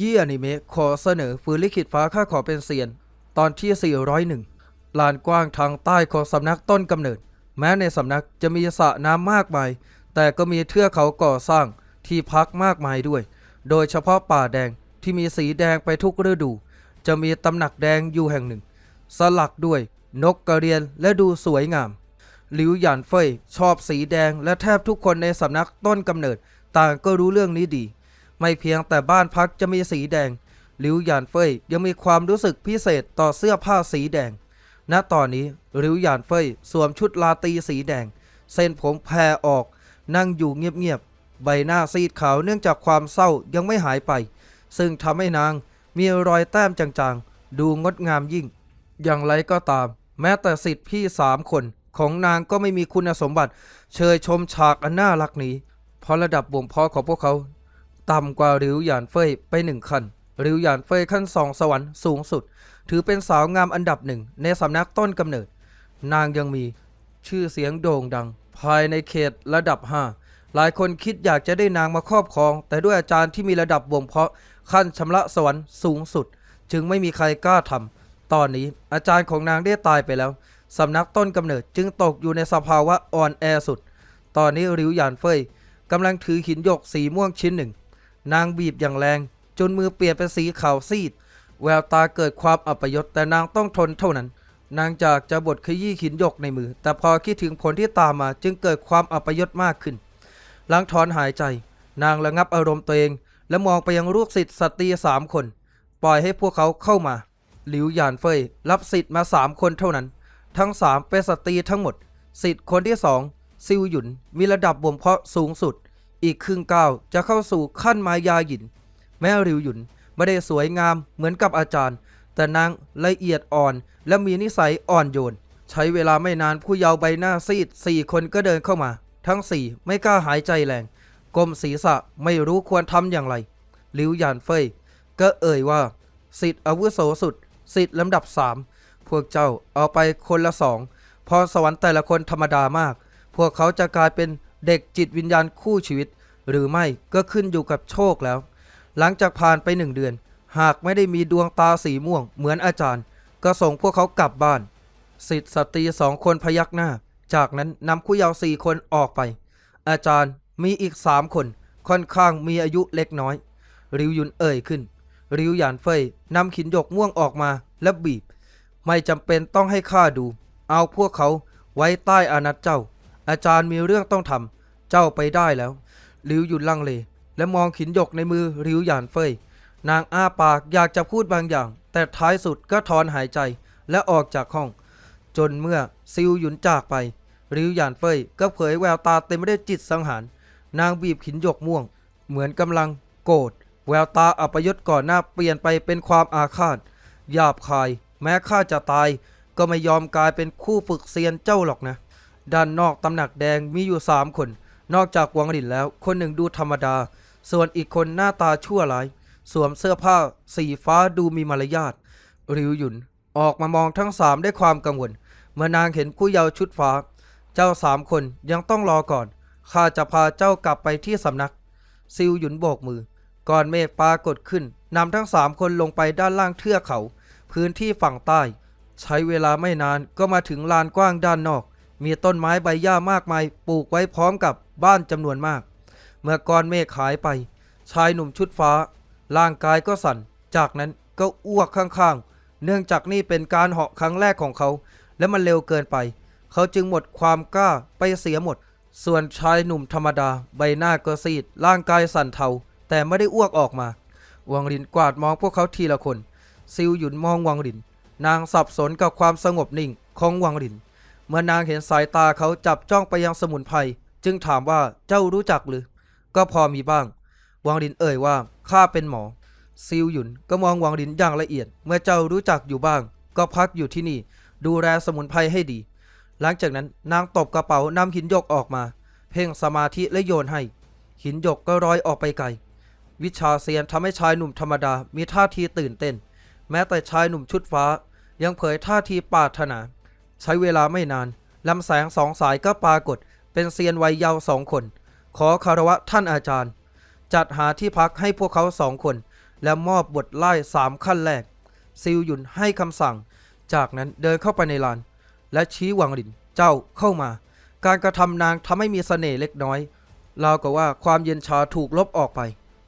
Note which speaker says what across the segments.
Speaker 1: ยี้อนิเมะขอเสนอฝืนลิขิตฟ้าข้าขอเป็นเซียน ตอนที่ 401 ลานกว้างทางใต้ของสำนักต้นกำเนิด แม้ในสำนักจะมีสระน้ำมากมาย แต่ก็มีเทือกเขาก่อสร้างที่พักมากมายด้วย โดยเฉพาะป่าแดงที่มีสีแดงไปทุกฤดู จะมีตำหนักแดงอยู่แห่งหนึ่ง สลักด้วยนกกระเรียนและดูสวยงาม หลิวหยานเฟยชอบสีแดงและแทบทุกคนในสำนักต้นกำเนิด ต่างก็รู้เรื่องนี้ดี ไม่เพียงแต่บ้านพักจะมีสีแดงหลิวหยานเฟยยังมีความรู้สึกพิเศษต่อเสื้อผ้าสีแดง ณ ตอนนี้หลิวหยานเฟยสวมชุดลาตีสีแดง เส้นผมแผ่ออก นั่งอยู่เงียบๆ ใบหน้าซีดขาวเนื่องจากความเศร้ายังไม่หายไป ซึ่งทำให้นางมีรอยแต้มจางๆ ดูงดงามยิ่ง อย่างไรก็ตาม แม้แต่สิทธิ์พี่สามคนของนางก็ไม่มีคุณสมบัติ เชยชมฉากอันน่ารักนี้เพราะระดับบ่มเพาะของพวกเขา ต่ำกว่าริ้วหยานเฟยไปหนึ่งขั้นริ้วหยานเฟยขั้นสองสวรรค์สูงสุด ถือเป็นสาวงามอันดับหนึ่งในสำนักต้นกำเนิด นางยังมีชื่อเสียงโด่งดัง ภายในเขตระดับ 5 หลายคนคิดอยากจะได้นางมาครอบครอง แต่ด้วยอาจารย์ที่มีระดับบ่มเพาะขั้นชำระสวรรค์สูงสุด จึงไม่มีใครกล้าทำตอนนี้อาจารย์ของนางได้ตายไปแล้วสำนักต้นกำเนิดจึงตกอยู่ในสภาวะอ่อนแอสุด ตอนนี้ริ้วหยานเฟยกำลังถือหินหยกสีม่วงชิ้นหนึ่ง นางบีบอย่างแรง จนมือเปลี่ยนเป็นสีขาวซีด แววตาเกิดความอัปยศแต่นางต้องทนเท่านั้น นางจากจะบดขยี้หินหยกในมือ แต่พอคิดถึงผลที่ตามมาจึงเกิดความอัปยศมากขึ้น หลังถอนหายใจ นางระงับอารมณ์ตัวเอง และมองไปยังลูกศิษย์สตรีสามคน ปล่อยให้พวกเขาเข้ามาหลิวหยานเฟยรับสิทธิ์มาสามคนเท่านั้น ทั้งสามเป็นสตรีทั้งหมด สิทธิ์คนที่สองซิวหยุนมีระดับบ่มเพาะสูงสุด อีกครึ่งก้าวจะเข้าสู่ขั้นมายาหยิน แม้ริวหยุนไม่ได้สวยงามเหมือนกับอาจารย์ แต่นางละเอียดอ่อนและมีนิสัยอ่อนโยน ใช้เวลาไม่นานผู้เยาว์ใบหน้าซีดสี่คนก็เดินเข้ามา ทั้งสี่ไม่กล้าหายใจแรงก้มศีรษะไม่รู้ควรทำอย่างไรหลิวหยานเฟยก็เอ่ยว่า สิทธิ์อาวุโสสุด สิทธิ์ลำดับสามพวกเจ้าเอาไปคนละสองพรสวรรค์แต่ละคนธรรมดามาก พวกเขาจะกลายเป็น เด็กจิตวิญญาณคู่ชีวิต หรือไม่ก็ขึ้นอยู่กับโชคแล้ว หลังจากผ่านไปหนึ่งเดือน หากไม่ได้มีดวงตาสีม่วง เหมือนอาจารย์ ก็ส่งพวกเขากลับบ้าน สิทธิสตรีสองคนพยักหน้า จากนั้นนำคู่เยาวสี่คนออกไป อาจารย์มีอีกสามคน ค่อนข้างมีอายุเล็กน้อย ริวยุนเอ่ยขึ้น ริวหยานเฟยนำขินหยกม่วงออกมาและบีบ ไม่จำเป็นต้องให้ข้าดู เอาพวกเขาไว้ใต้อานัตเจ้า อาจารย์มีเรื่องต้องทำเจ้าไปได้แล้วริวหยุดลังเล และมองขินหยกในมือริวหยานเฟย นางอ้าปากอยากจะพูดบางอย่าง แต่ท้ายสุดก็ถอนหายใจและออกจากห้อง จนเมื่อซิวหยุนจากไปริวหยานเฟยก็เผยแววตาเต็มไปด้วยจิตสังหาร นางบีบขินหยกม่วง เหมือนกำลังโกรธแววตาอัปยศก่อนหน้าเปลี่ยนไปเป็นความอาฆาตหยาบคาย แม้ข้าจะตาย ก็ไม่ยอมกลายเป็นคู่ฝึกเซียนเจ้าหรอกนะ ด้านนอกตำหนักแดงมีอยู่สามคน นอกจากวังหลินแล้ว คนหนึ่งดูธรรมดา ส่วนอีกคนหน้าตาชั่วร้าย สวมเสื้อผ้า สีฟ้าดูมีมารยาทริวหยุนออกมามองทั้งสามด้วยความกังวล เมื่อนางเห็นผู้เยาว์ชุดฟ้า เจ้าสามคนยังต้องรอก่อน ข้าจะพาเจ้ากลับไปที่สำนัก ซิวหยุนโบกมือ ก่อนเมฆปรากฏขึ้นนำทั้งสามคนลงไปด้านล่างเทือกเขา พื้นที่ฝั่งใต้ ใช้เวลาไม่นานก็มาถึงลานกว้างด้านนอก มีต้นไม้ใบหญ้ามากมายปลูกไว้พร้อมกับบ้านจำนวนมาก เมื่อก้อนเมฆหายไป ชายหนุ่มชุดฟ้า ร่างกายก็สั่น จากนั้นก็อ้วกข้างๆ เนื่องจากนี่เป็นการเหาะครั้งแรกของเขา และมันเร็วเกินไป เขาจึงหมดความกล้าไปเสียหมด ส่วนชายหนุ่มธรรมดา ใบหน้าก็ซีด ร่างกายสั่นเทา แต่ไม่ได้อ้วกออกมาวังรินกวาดมองพวกเขาทีละคน ซิวหยุนมองวังริน นางสับสนกับความสงบนิ่งของวังริน เมื่อนางเห็นสายตาเขาจับจ้องไปยังสมุนไพรจึงถามว่าเจ้ารู้จักหรือ ก็พอมีบ้าง วังรินเอ่ยว่าข้าเป็นหมอ ซิวหยุนก็มองวังรินอย่างละเอียด เมื่อเจ้ารู้จักอยู่บ้าง ก็พักอยู่ที่นี่ ดูแลสมุนไพรให้ดี หลังจากนั้นนางตบกระเป๋านำหินหยกออกมา เพ่งสมาธิและโยนให้ หินหยกก็ลอยออกไปไกล วิชาเซียนทำให้ชายหนุ่มธรรมดามีท่าทีตื่นเต้น แม้แต่ชายหนุ่มชุดฟ้า ยังเผยท่าทีปาถนา ใช้เวลาไม่นานลำแสงสองสายก็ปรากฏ เป็นเซียนวัยเยาว์สองคน ขอคารวะท่านอาจารย์ จัดหาที่พักให้พวกเขาสองคน และมอบบทไล่สามขั้นแรก ซิลหยุนให้คำสั่ง จากนั้นเดินเข้าไปในลาน และชี้หวังหลินเจ้าเข้ามา การกระทำนางทำให้มีเสน่ห์เล็กน้อยราวกับว่าความเย็นชาถูกลบออกไป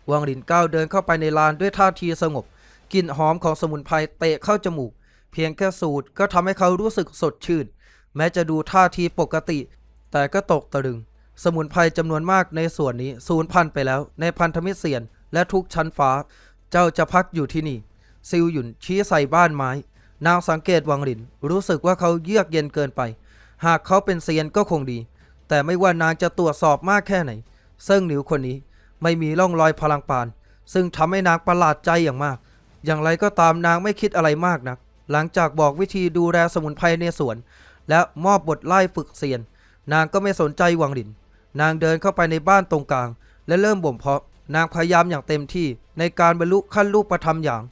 Speaker 1: หวังหลินก้าวเดินเข้าไปในลานด้วยท่าทีสงบกลิ่นหอมของสมุนไพรเตะเข้าจมูก พียงแค่สูดก็ทำให้เขารู้สึกสดชื่น แม้จะดูท่าทีปกติ แต่ก็ตกตะลึง สมุนไพรจำนวนมากในส่วนนี้สูญพันธุ์ไปแล้ว ในพันธมิตรเสียนและทุกชั้นฟ้า เจ้าจะพักอยู่ที่นี่ ซิลหยุนชี้ใส่บ้านไม้ นางสังเกตวังหลิน รู้สึกว่าเขาเยือกเย็นเกินไป หากเขาเป็นเซียนก็คงดี แต่ไม่ว่านางจะตรวจสอบมากแค่ไหนซึ่งหนิวคนนี้ไม่มีร่องรอยพลังปาน ซึ่งทำให้นางประหลาดใจอย่างมาก อย่างไรก็ตามนางไม่คิดอะไรมากนัก หลังจากบอกวิธีดูแลสมุนไพรในสวน และมอบบทไล่ฝึกเซียน นางก็ไม่สนใจวังหลิน นางเดินเข้าไปในบ้านตรงกลาง และเริ่มบ่มเพาะ นางพยายามอย่างเต็มที่ในการบรรลุขั้นรูปธรรมอย่าง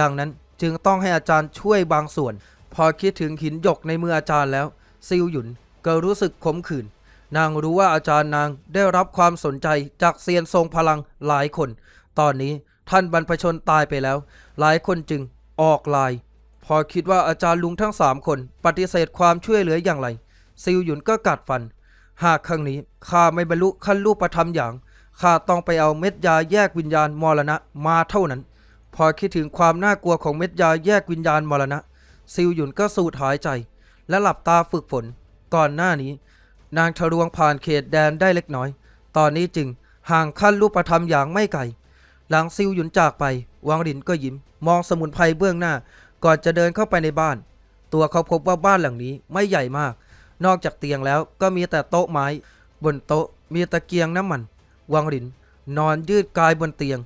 Speaker 1: ดังนั้นจึงต้องให้อาจารย์ช่วยบางส่วน พอคิดถึงหินหยกในมืออาจารย์แล้ว ซิลหยุนก็รู้สึกขมขื่นนางรู้ว่าอาจารย์นางได้รับความสนใจจากเซียนทรงพลังหลายคน ตอนนี้ท่านบรรพชนตายไปแล้ว หลายคนจึงออกลาย พอคิดว่าอาจารย์ลุงทั้งสามคนปฏิเสธความช่วยเหลืออย่างไร ซิลหยุนก็กัดฟัน หากครั้งนี้ข้าไม่บรรลุขั้นรูปธรรมอย่างข้าต้องไปเอาเม็ดยาแยกวิญญาณมรณะมาเท่านั้น พอคิดถึงความน่ากลัวของเม็ดยาแยกวิญญาณมรณะ ซิลหยุนก็สูดหายใจ และหลับตาฝึกฝน ก่อนหน้านี้ นางทะลวงผ่านเขตแดนได้เล็กน้อย ตอนนี้จึงห่างขั้นรูปธรรมอย่างไม่ไกล หลังซิลหยุนจากไป วังหลินก็ยิ้ม มองสมุนไพรเบื้องหน้า ก่อนจะเดินเข้าไปในบ้าน ตัวเขาพบว่าบ้านหลังนี้ไม่ใหญ่มาก นอกจากเตียงแล้วก็มีแต่โต๊ะไม้ บนโต๊ะมีตะเกียงน้ำมัน วังหลิน นอนยืดกายบนเตียง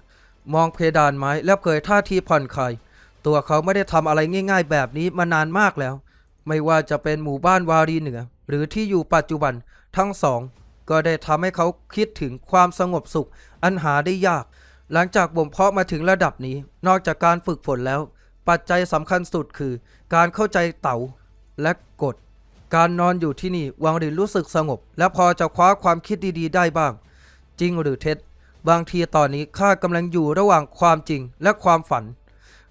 Speaker 1: มองเพดานไม้และเผยท่าทีผ่อนคลาย ตัวเขาไม่ได้ทำอะไรง่าย ๆ แบบนี้มานานมากแล้ว ไม่ว่าจะเป็นหมู่บ้านวารีเหนือ หรือที่อยู่ปัจจุบันทั้งสองก็ได้ทำให้เขาคิดถึงความสงบสุข อันหาได้ยาก หลังจากบ่มเพาะมาถึงระดับนี้ นอกจากการฝึกฝนแล้ว ปัจจัยสำคัญสุดคือ การเข้าใจเต๋าและกฎ การนอนอยู่ที่นี่วังหลินรู้สึกสงบ และพอจะคว้าความคิดดีๆ ได้บ้าง จริงหรือเท็จ บางทีตอนนี้ข้ากำลังอยู่ระหว่างความจริงและความฝัน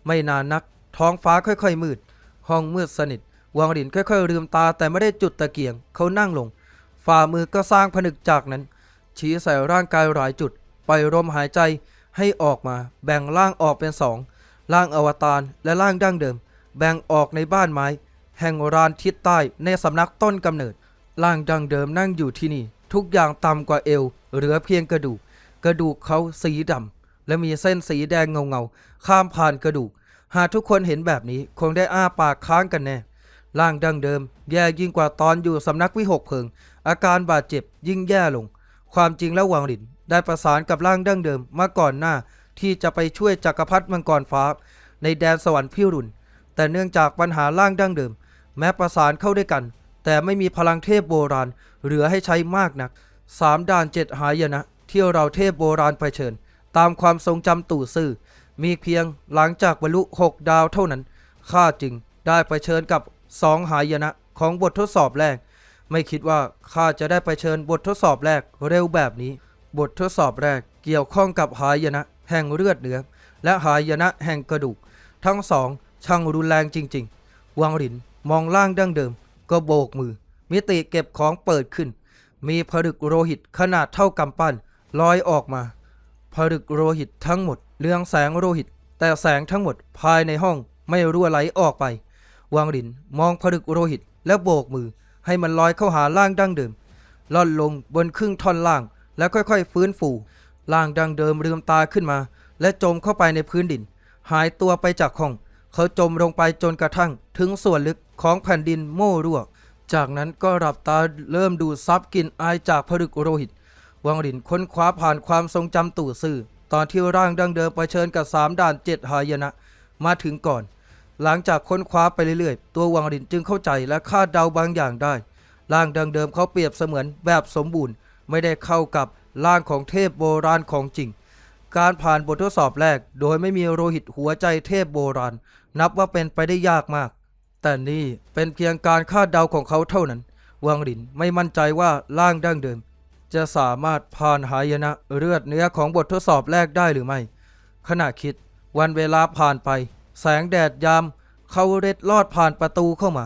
Speaker 1: ไม่นานนัก ท้องฟ้าค่อยๆมืด ห้องมืดสนิทวังหลินค่อยๆลืมตาแต่ไม่ได้จุดตะเกียง เขานั่งลง ฝ่ามือก็สร้างผนึกจากนั้น ชี้ใส่ร่างกายหลายจุด ไปลมหายใจให้ออกมา แบ่งร่างออกเป็นสอง ร่างอวตารและร่างดั้งเดิม แบ่งออกในบ้านไม้ แห่งรานทิศใต้ในสำนักต้นกำเนิด ร่างดั้งเดิมนั่งอยู่ที่นี่ ทุกอย่างต่ำกว่าเอว เหลือเพียงกระดูก กระดูกเขาสีดำและมีเส้นสีแดงเงาเงาๆข้ามผ่านกระดูก หากทุกคนเห็นแบบนี้คงได้อ้าปากค้างกันแน่ร่างดั้งเดิม แย่ยิ่งกว่าตอนอยู่สำนักวิหกเพิง อาการบาดเจ็บยิ่งแย่ลง ความจริงแล้ววังหลินได้ประสานกับร่างดั้งเดิมมาก่อนหน้า ที่จะไปช่วยจักรพรรดิมังกรฟ้า ในแดนสวรรค์พิรุณ แต่เนื่องจากปัญหาร่างดั้งเดิม แม้ประสานเข้าด้วยกัน แต่ไม่มีพลังเทพโบราณ เหลือให้ใช้มากนักสามด่านเจ็ดหายนะที่เราเทพโบราณเผชิญ ตามความทรงจำตู่ซื่อ มีเพียงหลังจากบรรลุหกดาวเท่านั้นข้าจึงได้ไปเชิญกับสองหายนะของบททดสอบแรก ไม่คิดว่าข้าจะได้ไปเชิญบททดสอบแรกเร็วแบบนี้ บททดสอบแรกเกี่ยวข้องกับหายนะ แห่งเลือดเนื้อและหายนะแห่งกระดูก ทั้งสองช่างรุนแรงจริง ๆ วังหลินมองล่างดั้งเดิม ก็โบกมือ มิติเก็บของเปิดขึ้น มีผลึกโลหิตขนาดเท่ากำปั้นลอยออกมาผลึกโลหิตทั้งหมดเรืองแสงโลหิต แต่แสงทั้งหมดภายในห้องไม่รั่วไหลออกไปวังหลินมองผลึกโลหิตและโบกมือให้มันลอยเข้าหาล่างดั้งเดิมล่อนลงบนครึ่งท่อนล่างแล้วค่อยๆ ฟื้นฟู ล่างดังเดิมลืมตาขึ้นมา และจมเข้าไปในพื้นดิน หายตัวไปจากห้อง เขาจมลงไปจนกระทั่ง ถึงส่วนลึกของแผ่นดินโม่รั่ว จากนั้นก็หลับตาเริ่มดูดซับกลิ่นอายจากผลึกโลหิต วังหลินค้นคว้าผ่านความทรงจำตู่ซื่อ ตอนที่ร่างดังเดิมไปเชิญกับสามด่านเจ็ดหายนะ มาถึงก่อน หลังจากค้นคว้าไปเรื่อยๆ ตัววังหลินจึงเข้าใจและคาดเดาบางอย่างได้ ร่างดังเดิมเขาเปรียบเสมือนแบบสมบูรณ์ ไม่ได้เข้ากับ ร่างของเทพโบราณของจริง การผ่านบททดสอบแรก โดยไม่มีโลหิตหัวใจเทพโบราณ นับว่าเป็นไปได้ยากมาก แต่นี่เป็นเพียงการคาดเดาของเขาเท่านั้น วังหลินไม่มั่นใจว่าร่างดั้งเดิม จะสามารถผ่านหายนะเลือดเนื้อของบททดสอบแรกได้หรือไม่ ขณะคิด วันเวลาผ่านไป แสงแดดยาม เขาเร็ดลอดผ่านประตูเข้ามา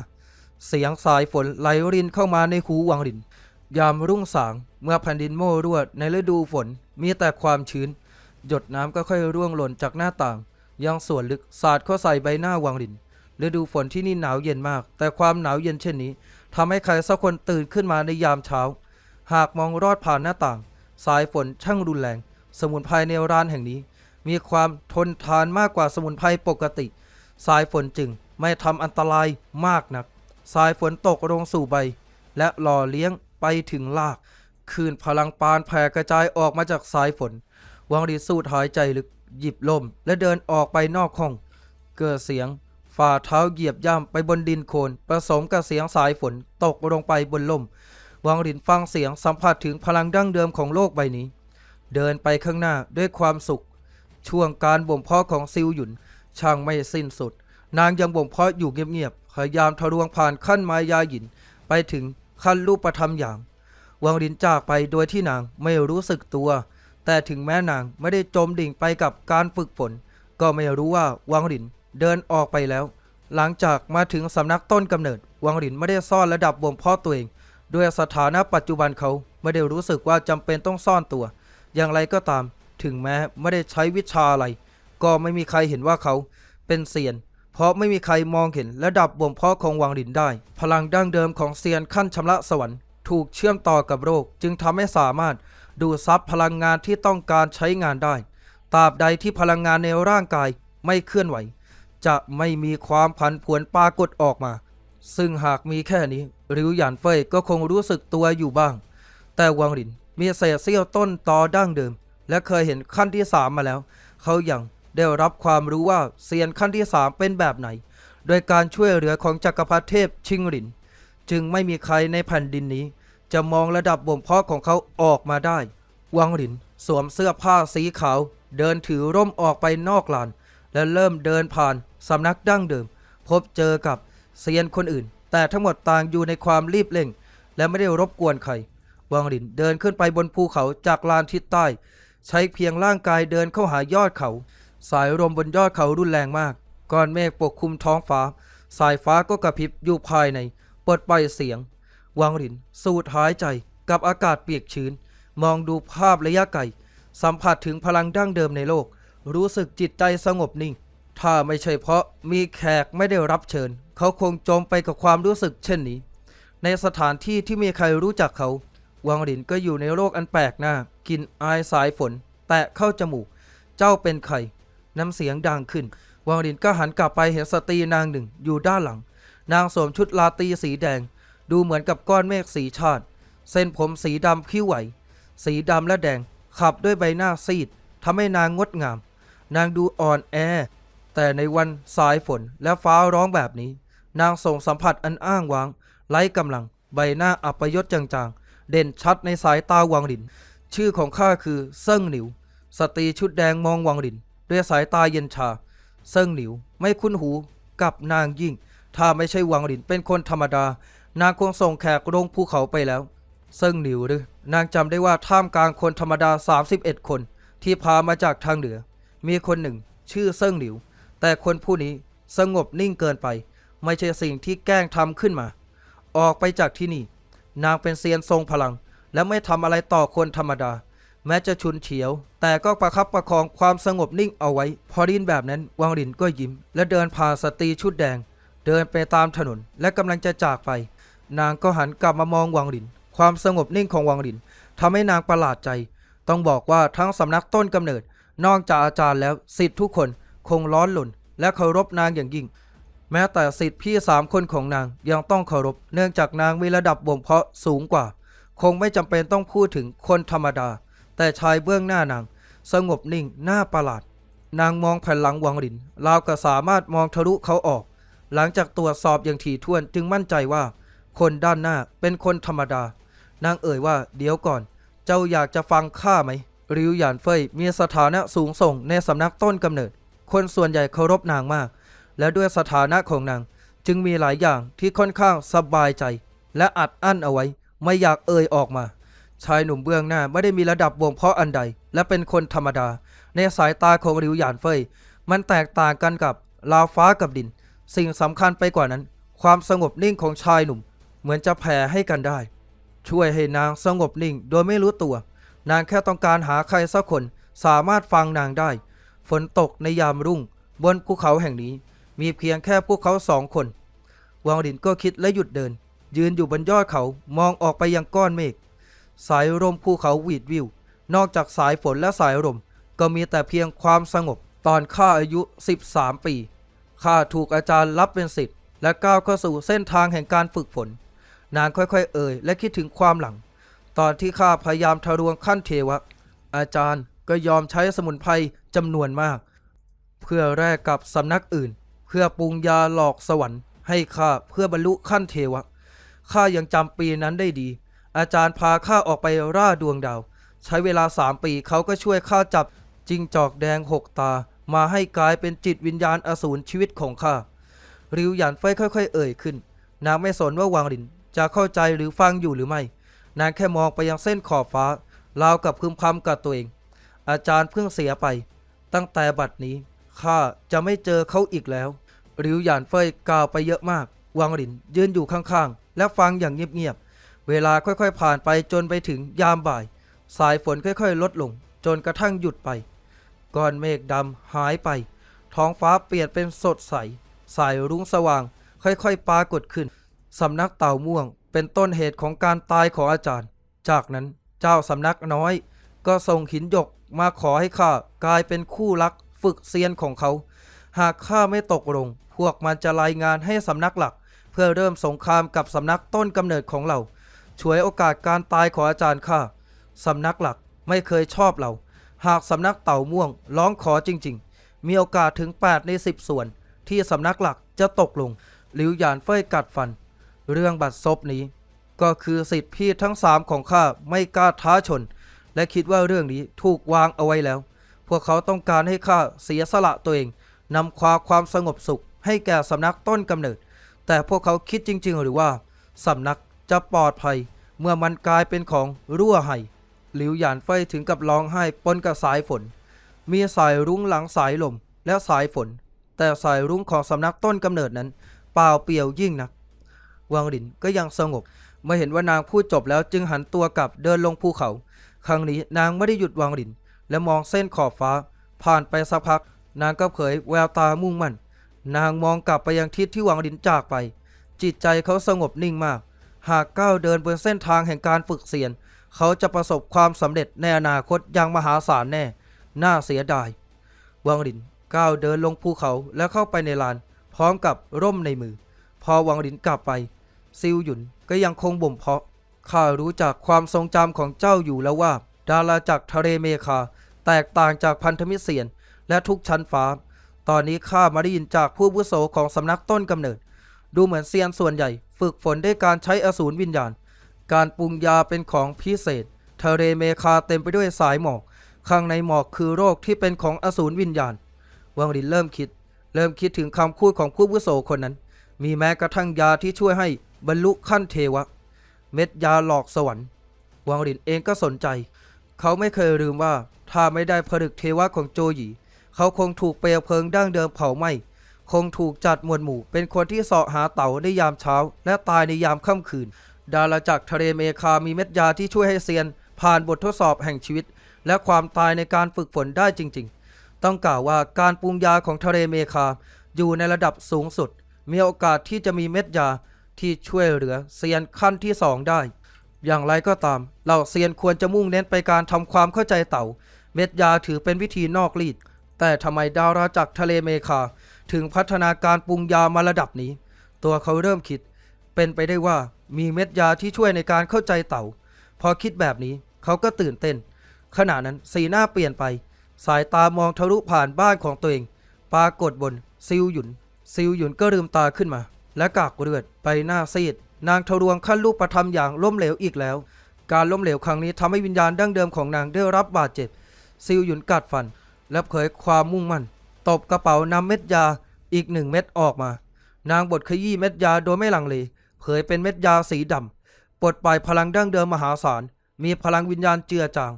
Speaker 1: เสียงสายฝนไหลรินเข้ามาในหูวังริน ยามรุ่งสาง เมื่อแผ่นดินโม่รวดในฤดูฝนมีแต่ความชื้น หยดน้ำก็ค่อยร่วงหล่นจากหน้าต่าง ยังส่วนลึกสาดเข้าใส่ใบหน้าวังรินฤดูฝนที่นี่หนาวเย็นมาก แต่ความหนาวเย็นเช่นนี้ทำให้ใครสักคนตื่นขึ้นมาในยามเช้า หากมองรอดผ่านหน้าต่าง สายฝนช่างรุนแรง สมุนไพรในร้านแห่งนี้ มีความทนทานมากกว่าสมุนไพรปกติ สายฝนจึงไม่ทำอันตรายมากนัก สายฝนตกลงสู่ใบ และหล่อเลี้ยง ไปถึงรากคลื่นพลังปานแผ่กระจายออกมาจากสายฝน วังรีสูดหายใจลึกหยิบลม และเดินออกไปนอกห้อง เกิดเสียง ฝ่าเท้าเหยียบย่ำไปบนดินโคลนผสมกับเสียงสายฝนตกลงไปบนลม วังรินฟังเสียงสัมผัสถึงพลังดั้งเดิมของโลกใบนี้ เดินไปข้างหน้าด้วยความสุข ช่วงการบ่มเพาะของซิวหยุน ช่างไม่สิ้นสุด นางยังบ่มเพาะอยู่เงียบๆพยายามทะลวงผ่านขั้นไมายาหยินไปถึง ขั้นรูปธรรมอย่าง วังรินจากไปโดยที่นางไม่รู้สึกตัว แต่ถึงแม้นางไม่ได้จมดิ่งไปกับการฝึกฝน ก็ไม่รู้ว่าวังรินเดินออกไปแล้ว หลังจากมาถึงสำนักต้นกำเนิด วังรินไม่ได้ซ่อนระดับบ่มเพาะตัวเอง ด้วยสถานะปัจจุบันเขาไม่ได้รู้สึกว่าจำเป็นต้องซ่อนตัว อย่างไรก็ตาม ถึงแม้ไม่ได้ใช้วิชาอะไร ก็ไม่มีใครเห็นว่าเขาเป็นเซียน เพราะไม่มีใครมองเห็นระดับบ่มเพาะของวังรินได้ พลังดั้งเดิมของเซียนขั้นชำระสวรรค์ถูกเชื่อมต่อกับโรค จึงทำให้สามารถดูดซับพลังงานที่ต้องการใช้งานได้ตราบใดที่พลังงานในร่างกายไม่เคลื่อนไหว จะไม่มีความผันผวนปรากฏออกมา ซึ่งหากมีแค่นี้ ริวหยานเฟยก็คงรู้สึกตัวอยู่บ้าง แต่วังหลินมีเศษเสี้ยวต้นตอดั้งเดิม และเคยเห็นขั้นที่สามมาแล้ว เขายัง ได้รับความรู้ว่าเซียนขั้นที่สามเป็นแบบไหน โดยการช่วยเหลือของจักรพรรดิเทพชิงหลิน จึงไม่มีใครในแผ่นดินนี้ จะมองระดับบ่มเพาะของเขาออกมาได้ วังหลินสวมเสื้อผ้าสีขาว เดินถือร่มออกไปนอกลาน และเริ่มเดินผ่านสำนักดั้งเดิม พบเจอกับเซียนคนอื่น แต่ทั้งหมดต่างอยู่ในความรีบเร่ง และไม่ได้รบกวนใครวังหลินเดินขึ้นไปบนภูเขาจากลานทิศใต้ ใช้เพียงร่างกายเดินเข้าหายอดเขา สายลมบนยอดเขารุนแรงมาก ก้อนเมฆปกคลุมท้องฟ้า สายฟ้าก็กระพริบอยู่ภายใน เปลดปล่อยเสียง วังหลิน สูดหายใจกับอากาศเปียกชื้น มองดูภาพระยะไกล สัมผัสถึงพลังดั้งเดิมในโลก รู้สึกจิตใจสงบนิ่ง ถ้าไม่ใช่เพราะมีแขกไม่ได้รับเชิญ เขาคงจมไปกับความรู้สึกเช่นนี้ ในสถานที่ที่มีใครรู้จักเขา วังหลินก็อยู่ในโลกอันแปลกหน้า กินอายสายฝน แตะเข้าจมูก เจ้าเป็นใคร น้ำเสียงดังขึ้นวังหลินก็หันกลับไปเห็นสตรีนางหนึ่งอยู่ด้านหลัง นางสวมชุดลาตีสีแดง ดูเหมือนกับก้อนเมฆสีชาติ เส้นผมสีดำคิ้วไหว สีดำและแดง ขับด้วยใบหน้าซีดทำให้นางงดงาม นางดูอ่อนแอ แต่ในวันสายฝนและฟ้าร้องแบบนี้ นางส่งสัมผัสอันอ้างว้างไร้กำลัง ใบหน้าอัปยศจางๆ เด่นชัดในสายตาวังหลิน ชื่อของข้าคือเซิ่งหนิว สตรีชุดแดงมองวังหลิน ด้วยสายตาเย็นชา เซิงหนิวไม่คุ้นหูกับนางยิ่ง ถ้าไม่ใช่วังหลินเป็นคนธรรมดา นางคงส่งแขกลงภูเขาไปแล้ว เซิงหนิวหรือนางจำได้ว่าท่ามกลางคนธรรมดา 31 คน ที่พามาจากทางเหนือ มีคนหนึ่ง ชื่อเซิงหลิว แต่คนผู้นี้สงบนิ่งเกินไป ไม่ใช่สิ่งที่แกล้งทำขึ้นมา ออกไปจากที่นี่ นางเป็นเซียนทรงพลัง และไม่ทำอะไรต่อคนธรรมดา แม้จะชุนเฉียว แต่ก็ประคับประคองความสงบนิ่งเอาไว้ พอดินแบบนั้นวังหลินก็ยิ้ม และเดินผ่านสตรีชุดแดง เดินไปตามถนนและกำลังจะจากไป นางก็หันกลับมามองวังหลิน ความสงบนิ่งของวังหลินทำให้นางประหลาดใจ ต้องบอกว่าทั้งสำนักต้นกำเนิด นอกจากอาจารย์แล้วสิทธิ์ทุกคนคงร้อนหล่นและเคารพนางอย่างยิ่ง แม้แต่สิทธิ์พี่สามคนของนางยังต้องเคารพ เนื่องจากนางมีระดับบ่มเพาะสูงกว่า คงไม่จำเป็นต้องพูดถึงคนธรรมดา แต่ชายเบื้องหน้านาง สงบนิ่งหน้าประหลาด นางมองแผ่นหลังวังหลินราวกับสามารถมองทะลุเขาออก หลังจากตรวจสอบอย่างถี่ถ้วนจึงมั่นใจว่า คนด้านหน้าเป็นคนธรรมดา นางเอ่ยว่าเดี๋ยวก่อน เจ้าอยากจะฟังข้าไหมริวหยานเฟยมีสถานะสูงส่งในสำนักต้นกำเนิด คนส่วนใหญ่เคารพนางมาก และด้วยสถานะของนางจึงมีหลายอย่างที่ค่อนข้างสบายใจ และอัดอั้นเอาไว้ ไม่อยากเอ่ยออกมา ชายหนุ่มเบื้องหน้าไม่ได้มีระดับบ่มเพาะอันใด และเป็นคนธรรมดา ในสายตาของริวหยานเฟย มันแตกต่างกันกับลาฟ้ากับดิน สิ่งสำคัญไปกว่านั้น ความสงบนิ่งของชายหนุ่ม เหมือนจะแผ่ให้กันได้ ช่วยให้นางสงบนิ่งโดยไม่รู้ตัว นางแค่ต้องการหาใครสักคนสามารถฟังนางได้ ฝนตกในยามรุ่ง บนภูเขาแห่งนี้ มีเพียงแค่พวกเขาสองคน วังดินก็คิดและหยุดเดิน ยืนอยู่บนยอดเขามองออกไปยังก้อนเมฆ สายลมภูเขาวีดวิว นอกจากสายฝนและสายลมก็มีแต่เพียงความสงบ ตอนข้าอายุ 13 ปีข้าถูกอาจารย์รับเป็นศิษย์และก้าวเข้าสู่เส้นทางแห่งการฝึกฝน นางค่อยๆ เอ่ยและคิดถึงความหลัง ตอนที่ข้าพยายามทะลวงขั้นเทวะ อาจารย์ก็ยอมใช้สมุนไพรจำนวนมาก เพื่อแลกกับสำนักอื่น เพื่อปรุงยาหลอกสวรรค์ให้ข้าเพื่อบรรลุขั้นเทวะข้ายังจำปีนั้นได้ดี อาจารย์พาข้าออกไปร่าดวงดาว ใช้เวลาสามปีเขาก็ช่วยข้าจับจิงจอกแดงหกตา มาให้กลายเป็นจิตวิญญาณอสูรชีวิตของข้า ริวหยันไฟค่อยๆ เอ่ยขึ้น นางไม่สนว่าวางลินจะเข้าใจหรือฟังอยู่หรือไม่ นางแค่มองไปยังเส้นขอบฟ้าราวกับพึมพำกับตัวเอง อาจารย์เพิ่งเสียไป ตั้งแต่บัดนี้ข้าจะไม่เจอเขาอีกแล้วริวหยานเฟยกล่าวไปเยอะมากวางหลินยืนอยู่ข้างๆ และฟังอย่างเงียบๆ เวลาค่อยๆผ่านไปจนไปถึงยามบ่าย สายฝนค่อยๆ ลดลง จนกระทั่งหยุดไปก้อนเมฆดำหายไป ท้องฟ้าเปลี่ยนเป็นสดใส สายรุ้งสว่าง ค่อยๆปรากฏขึ้น สำนักเต่าม่วง เป็นต้นเหตุของการตายของอาจารย์ จากนั้นเจ้าสำนักน้อย ก็ส่งหินหยกมาขอให้ข้ากลายเป็นคู่รักฝึกเซียนของเขา หากข้าไม่ตกลง พวกมันจะรายงานให้สำนักหลัก เพื่อเริ่มสงครามกับสำนักต้นกำเนิดของเรา ช่วยโอกาสการตายของอาจารย์ข้าสำนักหลักไม่เคยชอบเรา หากสำนักเต่าม่วงร้องขอจริง ๆ มีโอกาสถึง 8 ใน 10 ส่วน ที่สำนักหลักจะตกลงหลิวหยานเฟ้ยกัดฟัน เรื่องบัตรซบนี้ ก็คือสิทธิพี่ทั้งสามของข้าไม่กล้าท้าชน และคิดว่าเรื่องนี้ถูกวางเอาไว้แล้ว พวกเขาต้องการให้ข้าเสียสละตัวเองนำความความสงบสุขให้แก่สำนักต้นกำเนิด แต่พวกเขาคิดจริง ๆ หรือว่าสำนัก จะปลอดภัย เมื่อมันกลายเป็นของรั่วไหหลิวหยานเฟยถึงกับร้องไห้ปนกับสายฝน มีสายรุ้งหลังสายลมและสายฝน แต่สายรุ้งของสำนักต้นกำเนิดนั้น เปล่าเปลี่ยวยิ่งนัก วังหลินก็ยังสงบ เมื่อเห็นว่านางพูดจบแล้วจึงหันตัวกลับเดินลงภูเขา ครั้งนี้นางไม่ได้หยุดวังหลิน และมองเส้นขอบฟ้า ผ่านไปสักพัก นางก็เผยแววตามุ่งมั่น นางมองกลับไปยังทิศที่วังหลินจากไป จิตใจเขาสงบนิ่งมาก หากก้าวเดินบนเส้นทางแห่งการฝึกเสียน เขาจะประสบความสำเร็จในอนาคตอย่างมหาศาลแน่ น่าเสียดาย วังหลินก้าวเดินลงภูเขาแล้วเข้าไปในลาน พร้อมกับร่มในมือ พอวังหลินกลับไป ซิวหยุนก็ยังคงบ่มเพาะ ข้ารู้จากความทรงจำของเจ้าอยู่แล้วว่า ดาราจากรทะเลเมคา แตกต่างจากพันธมิตรเสียน และทุกชั้นฟ้า ตอนนี้ข้ามาได้ยินจากผู้วุโสของสำนักต้นกำเนิด ดูเหมือนเซียนส่วนใหญ่ ฝึกฝนด้วยการใช้อสูรวิญญาณ การปรุงยาเป็นของพิเศษ ทะเลเมคาเต็มไปด้วยสายหมอก ข้างในหมอกคือโรคที่เป็นของอสูรวิญญาณ วังลินเริ่มคิด เริ่มคิดถึงคำพูดของผู้วุโสคนนั้น มีแม้กระทั่งยาที่ช่วยให้บรรลุขั้นเทวะ เม็ดยาหลอกสวรรค์ วังหลินเองก็สนใจ เขาไม่เคยลืมว่าถ้าไม่ได้ผลึกเทวะของโจหยีเขาคงถูกเปลวเพลิงดั้งเดิมเผาไหม้ คงถูกจัดหมวดหมู่ เป็นคนที่เสาะหาเต่าในยามเช้า และตายในยามค่ำคืน ดาราจักรทะเลเมคามีเม็ดยาที่ช่วยให้เซียน ผ่านบททดสอบแห่งชีวิต และความตายในการฝึกฝนได้จริง ๆ ต้องกล่าวว่าการปรุงยาของทะเลเมคาอยู่ในระดับสูงสุด มีโอกาสที่จะมีเม็ดยาที่ช่วยเหลือเซียนขั้นที่สองได้ อย่างไรก็ตามเหล่าเซียนควรจะมุ่งเน้นไปการทำความเข้าใจเต่า เม็ดยาถือเป็นวิธีนอกรีดแต่ทำไมดาราจากทะเลเมคา ถึงพัฒนาการปรุงยามาระดับนี้ ตัวเขาเริ่มคิด เป็นไปได้ว่ามีเม็ดยาที่ช่วยในการเข้าใจเต่า พอคิดแบบนี้เขาก็ตื่นเต้น ขณะนั้นสีหน้าเปลี่ยนไป สายตามองทะลุผ่านบ้านของตัวเอง ปรากฏบนซิวหยุน ซิวหยุนก็ลืมตาขึ้นมา และกากเลือดไปหน้าซีด นางทะลวงขั้นลูกประทำอย่างล้มเหลวอีกแล้ว การล้มเหลวครั้งนี้ทำให้วิญญาณดั้งเดิมของนางได้รับบาดเจ็บ ซิวหยุนกัดฟัน และเผยความมุ่งมั่น ตบกระเป๋านำเม็ดยาอีกหนึ่งเม็ดออกมา นางบดขยี้เม็ดยาโดยไม่ลังเลเผยเป็นเม็ดยาสีดำปลดปล่อยพลังดั้งเดิมมหาศาล มีพลังวิญญาณเจือจาง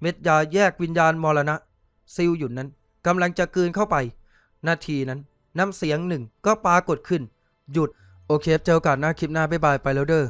Speaker 1: เม็ดยาแยกวิญญาณมรณะ ซิวหยุนนั้นกำลังจะกืนเข้าไป นาทีนั้นน้ำเสียงหนึ่งก็ปรากฏขึ้น หยุด โอเคเจอกันหน้าคลิปหน้าบ๊ายบายไปแล้วเด้อ